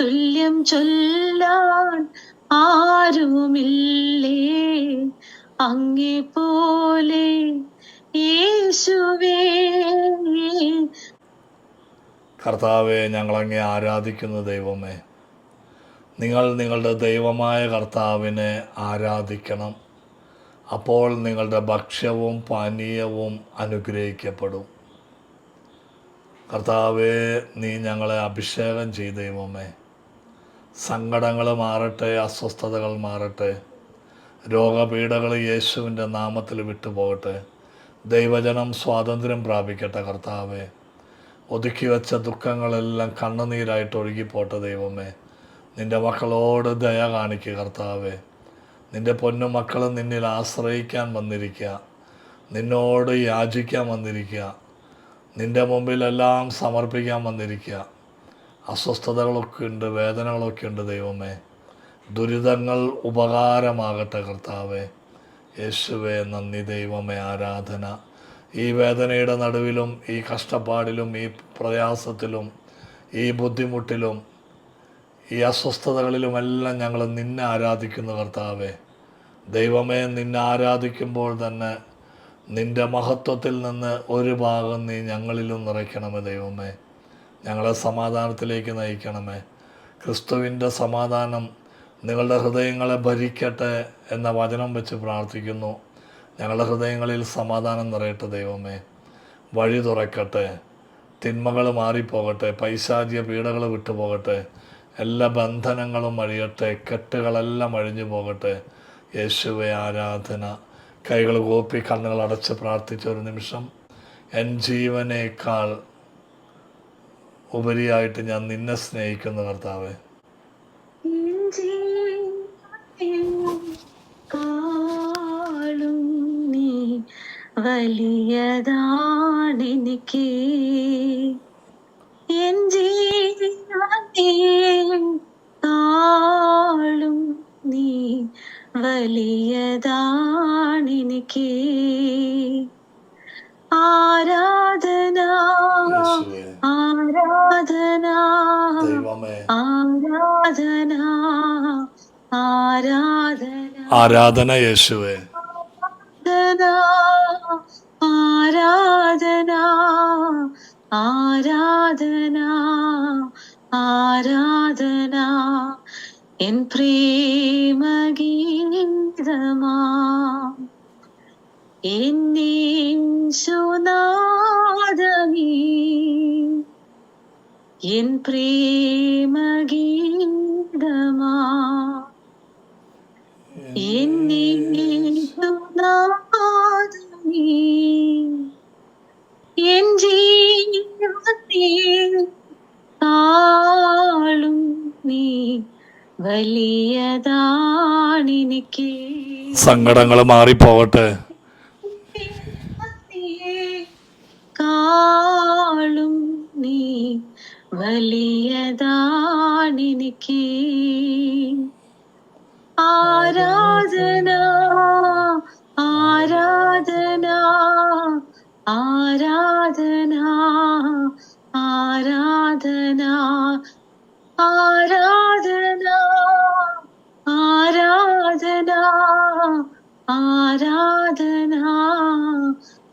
തുല്യം ചൊല്ലാൻ ആരുമില്ലേ? അങ്ങേ പോലെ യേശുവേ. കർത്താവെ ഞങ്ങളങ്ങെ ആരാധിക്കുന്ന ദൈവമേ നിങ്ങൾ നിങ്ങളുടെ ദൈവമായ കർത്താവിനെ ആരാധിക്കണം. അപ്പോൾ നിങ്ങളുടെ ഭക്ഷ്യവും പാനീയവും അനുഗ്രഹിക്കപ്പെടും. കർത്താവെ നീ ഞങ്ങളെ അഭിഷേകം ചെയ്ത ദൈവമേ. സങ്കടങ്ങൾ മാറട്ടെ അസ്വസ്ഥതകൾ മാറട്ടെ. രോഗപീഠകൾ യേശുവിന്റെ നാമത്തിൽ വിട്ടുപോകട്ടെ. ദൈവജനം സ്വാതന്ത്ര്യം പ്രാപിക്കട്ടെ കർത്താവെ. ഒതുക്കി വെച്ച ദുഃഖങ്ങളെല്ലാം കണ്ണുനീരായിട്ട് ഒഴുകിപ്പോട്ടെ ദൈവമേ. നിന്റെ മക്കളോട് ദയ കാണിക്കുക കർത്താവേ. നിന്റെ പൊന്നു മക്കൾ നിന്നിൽ ആശ്രയിക്കാൻ വന്നിരിക്കുക. നിന്നോട് യാചിക്കാൻ വന്നിരിക്കുക. നിന്റെ മുമ്പിലെല്ലാം സമർപ്പിക്കാൻ വന്നിരിക്കുക. അസ്വസ്ഥതകളൊക്കെ ഉണ്ട് വേദനകളൊക്കെ ഉണ്ട് ദൈവമേ. ദുരിതങ്ങൾ ഉപകാരമാകട്ടെ കർത്താവേ. യേശുവേ നന്ദി ദൈവമേ ആരാധന. ഈ വേദനയുടെ നടുവിലും ഈ കഷ്ടപ്പാടിലും ഈ പ്രയാസത്തിലും ഈ ബുദ്ധിമുട്ടിലും ഈ അസ്വസ്ഥതകളിലുമെല്ലാം ഞങ്ങൾ നിന്നെ ആരാധിക്കുന്നു കർത്താവേ. ദൈവമേ നിന്നെ ആരാധിക്കുമ്പോൾ തന്നെ നിന്റെ മഹത്വത്തിൽ നിന്ന് ഒരു ഭാഗം നീ ഞങ്ങളിലും നിറയ്ക്കണമേ ദൈവമേ. ഞങ്ങളെ സമാധാനത്തിലേക്ക് നയിക്കണമേ. ക്രിസ്തുവിന്റെ സമാധാനം നിങ്ങളുടെ ഹൃദയങ്ങളെ ഭരിക്കട്ടെ എന്ന വചനം വെച്ച് പ്രാർത്ഥിക്കുന്നു. ഞങ്ങളുടെ ഹൃദയങ്ങളിൽ സമാധാനം നിറയട്ടെ ദൈവമേ. വഴി തുറക്കട്ടെ. തിന്മകൾ മാറിപ്പോകട്ടെ. പൈശാചിക പീഡകൾ വിട്ടുപോകട്ടെ. എല്ലാ ബന്ധനങ്ങളും അഴിയട്ടെ. കെട്ടുകളെല്ലാം അഴിഞ്ഞു പോകട്ടെ. യേശുവെ ആരാധന. കൈകൾ കോപ്പി കണ്ണുകൾ അടച്ച് പ്രാർത്ഥിച്ച ഒരു നിമിഷം. എൻ ജീവനേക്കാൾ ഉപരിയായിട്ട് ഞാൻ നിന്നെ സ്നേഹിക്കുന്ന കർത്താവേ. വലിയതാണെനിക്ക് എൻ കാളും നീ വലിയതാണെനിക്ക് ആരാധന ആരാധന ആരാധന. യേശുവേ. ആരാധന ആരാധന ആരാധന എൻ പ്രേമഗീതമാ. എന്നീശുനാദമീ என் பிரேம கீதமா என் ஜீவனே தாழும் நீ വലിയതാണെനിക്ക് സങ്കടങ്ങൾ മാറിപ്പോകട്ടെ കാളും നീ വലിയതാണെനിക്ക്. ആരാധന ആരാധന ആരാധന ആരാധന ആരാധന ആരാധന ആരാധന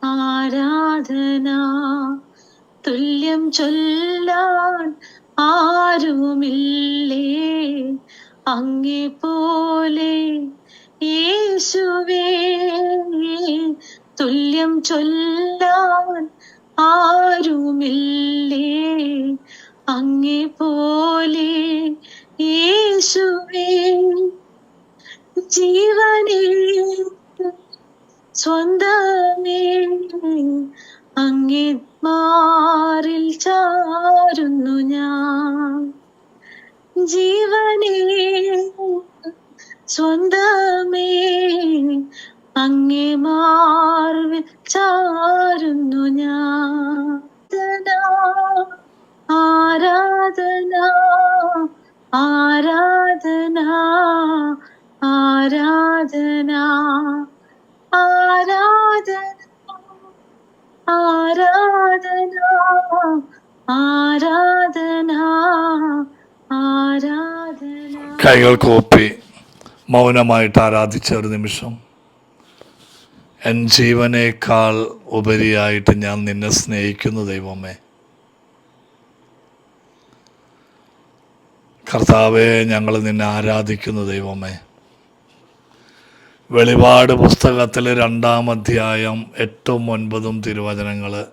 ആരാധന. തുല്യം ചൊല്ലാൻ ആരുമില്ലേ? അങ്ങേ പോലെ യേശുവേ തുല്യം ചൊല്ലാൻ ആരുമില്ലേ? അങ്ങേ പോലെ യേശുവേ ജീവനേ സ്വന്തമേ അങ്ങേ മാറിൽ ചാരുന്നു ഞാൻ. ജീവനേ സ്വന്തമേ അങ്ങേ മാർവിൽ ചാരുന്നു ഞാൻ. ആരാധന ആരാധന ആരാധന ആരാധന. ആരാധന ആരാധന ആരാധന. കൈകൾ കോപ്പി മൗനമായിട്ട് ആരാധിച്ച ഒരു നിമിഷം. എൻ ജീവനേക്കാൾ ഉപരിയായിട്ട് ഞാൻ നിന്നെ സ്നേഹിക്കുന്നു ദൈവമേ. കർത്താവെ ഞങ്ങൾ നിന്നെ ആരാധിക്കുന്നു ദൈവമേ. വെളിപാട് പുസ്തകത്തിലെ രണ്ടാം അധ്യായം എട്ടും ഒൻപതും തിരുവചനങ്ങൾ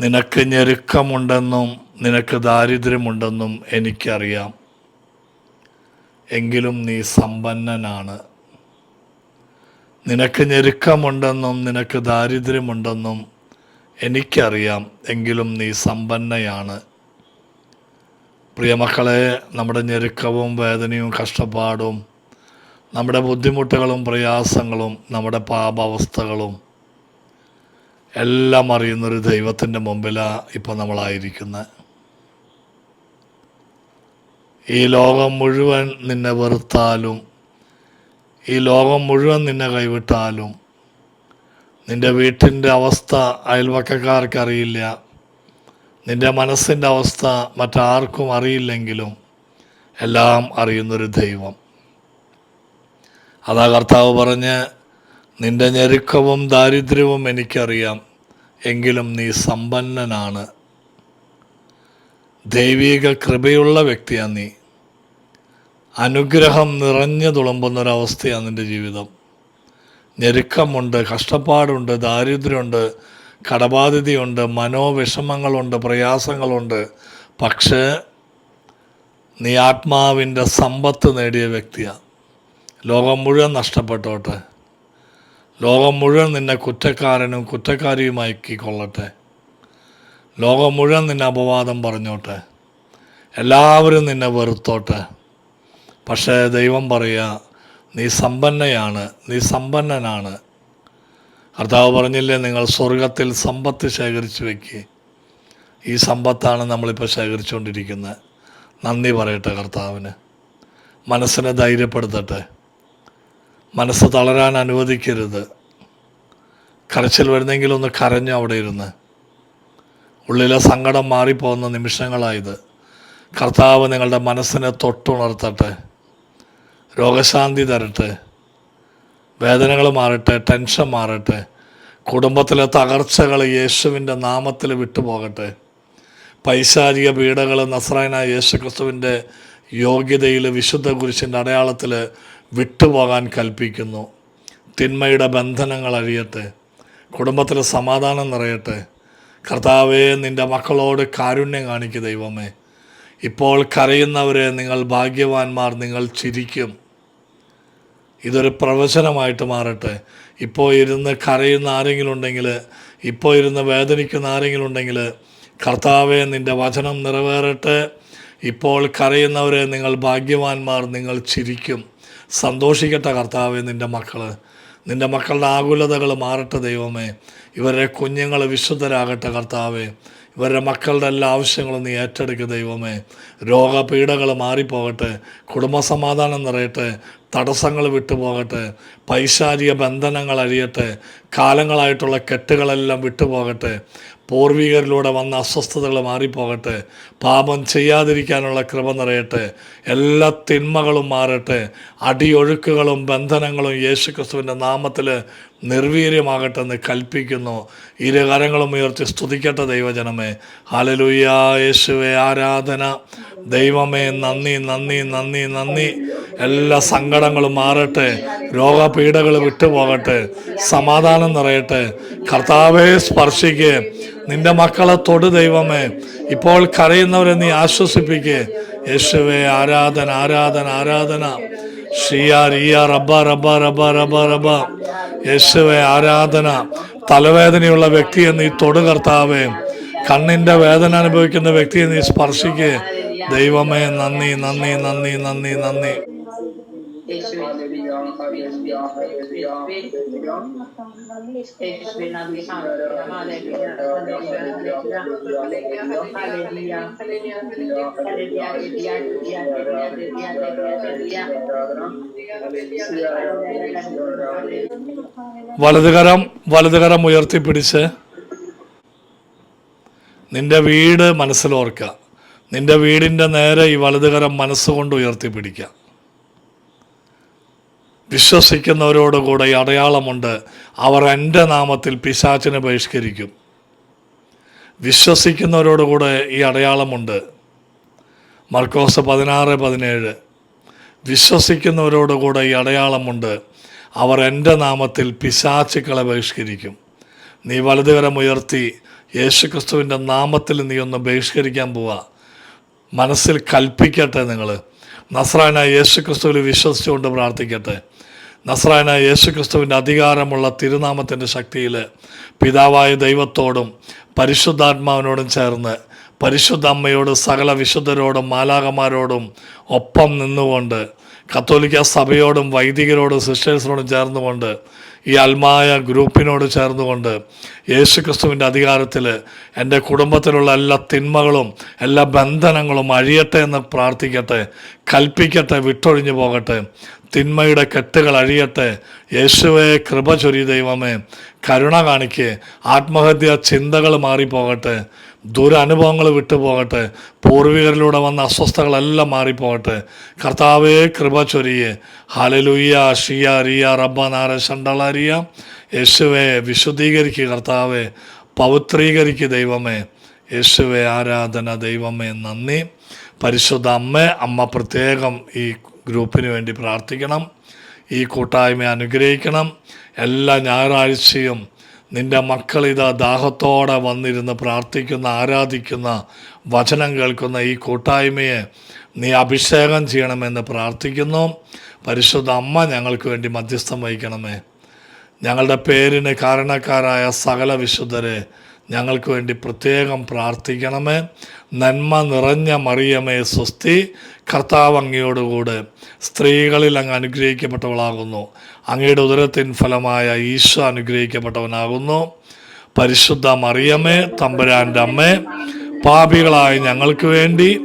നിനക്ക് ഞെരുക്കമുണ്ടെന്നും നിനക്ക് ദാരിദ്ര്യമുണ്ടെന്നും എനിക്കറിയാം. എങ്കിലും നീ സമ്പന്നനാണ്. നിനക്ക് ഞെരുക്കമുണ്ടെന്നും നിനക്ക് ദാരിദ്ര്യമുണ്ടെന്നും എനിക്കറിയാം. എങ്കിലും നീ സമ്പന്നയാണ്. പ്രിയമക്കളെ നമ്മുടെ ഞെരുക്കവും വേദനയും കഷ്ടപ്പാടും നമ്മുടെ ബുദ്ധിമുട്ടുകളും പ്രയാസങ്ങളും നമ്മുടെ പാപാവസ്ഥകളും എല്ലാം അറിയുന്നൊരു ദൈവത്തിന്റെ മുമ്പിലാണ് ഇപ്പോൾ നമ്മളായിരിക്കുന്നത്. ഈ ലോകം മുഴുവൻ നിന്നെ വെറുത്താലും ഈ ലോകം മുഴുവൻ നിന്നെ കൈവിട്ടാലും നിന്റെ വീട്ടിന്റെ അവസ്ഥ അയൽവക്കക്കാർക്കറിയില്ല നിന്റെ മനസ്സിന്റെ അവസ്ഥ മറ്റാർക്കും അറിയില്ലെങ്കിലും എല്ലാം അറിയുന്നൊരു ദൈവം. അതാ കർത്താവ് പറഞ്ഞ് നിന്റെ ഞെരുക്കവും ദാരിദ്ര്യവും എനിക്കറിയാം എങ്കിലും നീ സമ്പന്നനാണ്. ദൈവിക കൃപയുള്ള വ്യക്തിയാണ് നീ. അനുഗ്രഹം നിറഞ്ഞു തുളുമ്പുന്നൊരവസ്ഥയാണ് നിന്റെ ജീവിതം. ഞെരുക്കമുണ്ട് കഷ്ടപ്പാടുണ്ട് ദാരിദ്ര്യമുണ്ട് കടബാധ്യതയുണ്ട് മനോവിഷമങ്ങളുണ്ട് പ്രയാസങ്ങളുണ്ട്. പക്ഷേ നീ ആത്മാവിന്റെ സമ്പത്ത് നേടിയ വ്യക്തിയാണ് ലോകം മുഴുവൻ നഷ്ടപ്പെട്ടോട്ടെ. ലോകം മുഴുവൻ നിന്നെ കുറ്റക്കാരനും കുറ്റക്കാരിയുമാക്കിക്കൊള്ളട്ടെ. ലോകം മുഴുവൻ നിന്നെ അപവാദം പറഞ്ഞോട്ടെ. എല്ലാവരും നിന്നെ വെറുത്തോട്ടെ. പക്ഷേ ദൈവം പറയുക നീ സമ്പന്നയാണ് നീ സമ്പന്നനാണ്. കർത്താവ് പറഞ്ഞില്ലേ നിങ്ങൾ സ്വർഗത്തിൽ സമ്പത്ത് ശേഖരിച്ചു വയ്ക്കുക ഈ സമ്പത്താണ് നമ്മളിപ്പോൾ ശേഖരിച്ചുകൊണ്ടിരിക്കുന്നത്. നന്ദി പറയട്ടെ കർത്താവിന്. മനസ്സിനെ ധൈര്യപ്പെടുത്തട്ടെ. മനസ്സ് തളരാൻ അനുവദിക്കരുത്. കരച്ചിൽ വരുന്നെങ്കിൽ ഒന്ന് കരഞ്ഞു അവിടെ ഇരുന്ന്. ഉള്ളിലെ സങ്കടം മാറിപ്പോകുന്ന നിമിഷങ്ങളായത്. കർത്താവ് നിങ്ങളുടെ മനസ്സിനെ തൊട്ടുണർത്തട്ടെ. രോഗശാന്തി തരട്ടെ. വേദനകൾ മാറട്ടെ ടെൻഷൻ മാറട്ടെ. കുടുംബത്തിലെ തകർച്ചകൾ യേശുവിന്റെ നാമത്തിൽ വിട്ടുപോകട്ടെ. പൈശാചിക പീഡകൾ നസ്രായനായ യേശു ക്രിസ്തുവിന്റെ യോഗ്യതയിൽ വിശുദ്ധ കുരിശിന്റെ അടയാളത്തിൽ വിട്ടുപോകാൻ കൽപ്പിക്കുന്നു. തിന്മയുടെ ബന്ധനങ്ങൾ അഴിയട്ടെ. കുടുംബത്തിൽ സമാധാനം നിറയട്ടെ. കർത്താവെ നിന്റെ മക്കളോട് കാരുണ്യം കാണിക്കുക ദൈവമേ. ഇപ്പോൾ കരയുന്നവരെ നിങ്ങൾ ഭാഗ്യവാന്മാർ നിങ്ങൾ ചിരിക്കും. ഇതൊരു പ്രവചനമായിട്ട് മാറട്ടെ. ഇപ്പോൾ ഇരുന്ന് കരയുന്ന ആരെങ്കിലും ഉണ്ടെങ്കിൽ ഇപ്പോൾ ഇരുന്ന് വേദനിക്കുന്ന ആരെങ്കിലും ഉണ്ടെങ്കിൽ കർത്താവെ നിന്റെ വചനം നിറവേറട്ടെ. ഇപ്പോൾ കരയുന്നവരെ നിങ്ങൾ ഭാഗ്യവാന്മാർ നിങ്ങൾ ചിരിക്കും. സന്തോഷിക്കട്ടെ കർത്താവെ നിന്റെ മക്കൾ നിന്റെ മക്കളുടെ ആകുലതകൾ മാറട്ടെ ദൈവമേ. ഇവരുടെ കുഞ്ഞുങ്ങൾ വിശുദ്ധരാകട്ടെ കർത്താവെ. ഇവരുടെ മക്കളുടെ എല്ലാ ആവശ്യങ്ങളും നീ ഏറ്റെടുക്കുക ദൈവമേ. രോഗപീഠകൾ മാറിപ്പോകട്ടെ. കുടുംബസമാധാനം നിറയട്ടെ. തടസ്സങ്ങൾ വിട്ടുപോകട്ടെ പൈശാചിക ബന്ധനങ്ങൾ അഴിയട്ടെ കാലങ്ങളായിട്ടുള്ള കെട്ടുകളെല്ലാം വിട്ടുപോകട്ടെ പൂർവികരിലൂടെ വന്ന അസ്വസ്ഥതകൾ മാറിപ്പോകട്ടെ പാപം ചെയ്യാതിരിക്കാനുള്ള കൃപ നിറയട്ടെ എല്ലാ തിന്മകളും മാറട്ടെ അടിയൊഴുക്കുകളും ബന്ധനങ്ങളും യേശുക്രിസ്തുവിന്റെ നാമത്തിൽ നിർവീര്യമാകട്ടെ എന്ന് കൽപ്പിക്കുന്നു. ഇരുകരങ്ങളും ഉയർത്തി സ്തുതിക്കട്ടെ ദൈവജനമേ. ഹലലുയ്യ യേശുവെ ആരാധന. ദൈവമേ നന്ദി നന്ദി നന്ദി നന്ദി. എല്ലാ സങ്കടങ്ങളും മാറട്ടെ. രോഗപീഠകൾ വിട്ടുപോകട്ടെ. സമാധാനം നിറയട്ടെ. കർത്താവെ സ്പർശിക്കേ. നിന്റെ മക്കളെ തൊടു ദൈവമേ. ഇപ്പോൾ കരയുന്നവരെ നീ ആശ്വസിപ്പിക്ക്. യേശുവെ ആരാധന ആരാധന ആരാധന. ഷിയാ റിയ റബ്ബ റബ്ബ റബ്ബ റബ്ബ റബ്ബ. യേശുവെ ആരാധന. തലവേദനയുള്ള വ്യക്തിയെ നീ തൊടു കർത്താവേ. കണ്ണിന്റെ വേദന അനുഭവിക്കുന്ന വ്യക്തിയെ നീ സ്പർശിക്ക്. ദൈവമേ നന്ദി നന്ദി നന്ദി നന്ദി നന്ദി. യേശുവേ യേശുവേ യേശുവേ ഹല്ലേലൂയ ഹല്ലേലൂയ വലതുകരം വലതുകരം ഉയർത്തിപ്പിടിച്ച് നിന്റെ വീട് മനസ്സിലോർക്കുക. നിന്റെ വീടിന്റെ നേരെ ഈ വലതുകരം മനസ്സുകൊണ്ട് ഉയർത്തിപ്പിടിക്കാം വിശ്വസിക്കുന്നവരോടുകൂടെ അടയാളമുണ്ട്. അവർ എന്റെ നാമത്തിൽ പിശാചിനെ ബഹിഷ്കരിക്കും. വിശ്വസിക്കുന്നവരോടുകൂടെ ഈ അടയാളമുണ്ട്. മർക്കോസ് പതിനാറ് പതിനേഴ്. വിശ്വസിക്കുന്നവരോടുകൂടെ ഈ അടയാളമുണ്ട്. അവർ എന്റെ നാമത്തിൽ പിശാചുക്കളെ ബഹിഷ്കരിക്കും. നീ വലതുകരം ഉയർത്തി യേശുക്രിസ്തുവിന്റെ നാമത്തിൽ നീ ഒന്ന് ബഹിഷ്കരിക്കാൻ പോവാ. മനസ്സിൽ കൽപ്പിക്കട്ടെ നിങ്ങൾ നസ്രായന യേശുക്രിസ്തുവിൽ വിശ്വസിച്ചുകൊണ്ട് പ്രാർത്ഥിക്കട്ടെ. നസ്രായന യേശുക്രിസ്തുവിന്റെ അധികാരമുള്ള തിരുനാമത്തിന്റെ ശക്തിയിൽ പിതാവായ ദൈവത്തോടും പരിശുദ്ധാത്മാവിനോടും ചേർന്ന് പരിശുദ്ധ അമ്മയോട് സകല വിശുദ്ധരോടും മാലാകമാരോടും ഒപ്പം നിന്നുകൊണ്ട് കത്തോലിക്ക സഭയോടും വൈദികരോടും സിസ്റ്റേഴ്സിനോടും ചേർന്നുകൊണ്ട് ഈ അൽമായ ഗ്രൂപ്പിനോട് ചേർന്നുകൊണ്ട് യേശു ക്രിസ്തുവിന്റെ അധികാരത്തിൽ എന്റെ കുടുംബത്തിലുള്ള എല്ലാ തിന്മകളും എല്ലാ ബന്ധനങ്ങളും അഴിയട്ടെ എന്ന് പ്രാർത്ഥിക്കട്ടെ കൽപ്പിക്കട്ടെ വിട്ടൊഴിഞ്ഞു പോകട്ടെ. തിന്മയുടെ കെട്ടുകൾ അഴിയട്ടെ. യേശുവെ കൃപ ചൊരി ദൈവമേ. കരുണ കാണിക്ക്. ആത്മഹത്യ ചിന്തകൾ മാറിപ്പോകട്ടെ. ദുരനുഭവങ്ങൾ വിട്ടുപോകട്ടെ. പൂർവികരിലൂടെ വന്ന അസ്വസ്ഥതകളെല്ലാം മാറിപ്പോകട്ടെ. കർത്താവേ കൃപ ചൊരിയെ. ഹലലുയ്യ ഷിയ റിയ റബ്ബ നാര ശണ്ടളറിയ യേശുവെ വിശുദ്ധീകരിക്കുക കർത്താവെ. പവിത്രീകരിക്കുക ദൈവമേ. യേശുവെ ആരാധന ദൈവമേ. നന്ദി. പരിശുദ്ധ അമ്മ അമ്മ പ്രത്യേകം ഈ ഗ്രൂപ്പിന് വേണ്ടി പ്രാർത്ഥിക്കണം. ഈ കൂട്ടായ്മ അനുഗ്രഹിക്കണം. എല്ലാ ഞായറാഴ്ചയും നിന്റെ മക്കൾ ഇതാ ദാഹത്തോടെ വന്നിരുന്ന് പ്രാർത്ഥിക്കുന്ന ആരാധിക്കുന്ന വചനം കേൾക്കുന്ന ഈ കൂട്ടായ്മയെ നീ അഭിഷേകം ചെയ്യണമെന്ന് പ്രാർത്ഥിക്കുന്നു. പരിശുദ്ധ അമ്മ ഞങ്ങൾക്ക് വേണ്ടി മധ്യസ്ഥം വഹിക്കണമേ. ഞങ്ങളുടെ പേരിന് കാരണക്കാരായ സകല വിശുദ്ധരെ ഞങ്ങൾക്ക് വേണ്ടി പ്രത്യേകം പ്രാർത്ഥിക്കണമേ. നന്മ നിറഞ്ഞ മറിയമേ സ്വസ്തി. കർത്താവ് അങ്ങയോടുകൂടെ സ്ത്രീകളിൽ അങ്ങ് അനുഗ്രഹിക്കപ്പെട്ടവളാകുന്നു. അങ്ങയുടെ ഉദരത്തിൻ ഫലമായ ഈശോ അനുഗ്രഹിക്കപ്പെട്ടവനാകുന്നു. പരിശുദ്ധ മറിയമ്മേ തമ്പുരാന്റെ അമ്മേ പാപികളായ ഞങ്ങൾക്ക് വേണ്ടി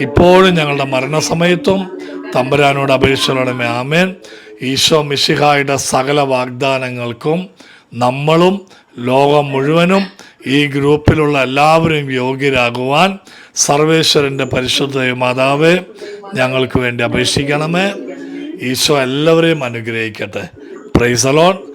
ഇപ്പോഴും ഞങ്ങളുടെ മരണസമയത്തും തമ്പുരാനോട് അപേക്ഷിച്ചോടമേ ആമേൻ. ഈശോ മിഷിഹായുടെ സകല വാഗ്ദാനങ്ങൾക്കും നമ്മളും ലോകം മുഴുവനും ഈ ഗ്രൂപ്പിലുള്ള എല്ലാവരും യോഗ്യരാകുവാൻ സർവേശ്വരന്റെ പരിശുദ്ധ മാതാവേ ഞങ്ങൾക്ക് വേണ്ടി അപേക്ഷിക്കണമേ. ഈശോ എല്ലാവരെയും അനുഗ്രഹിക്കട്ടെ. പ്രൈസലോൺ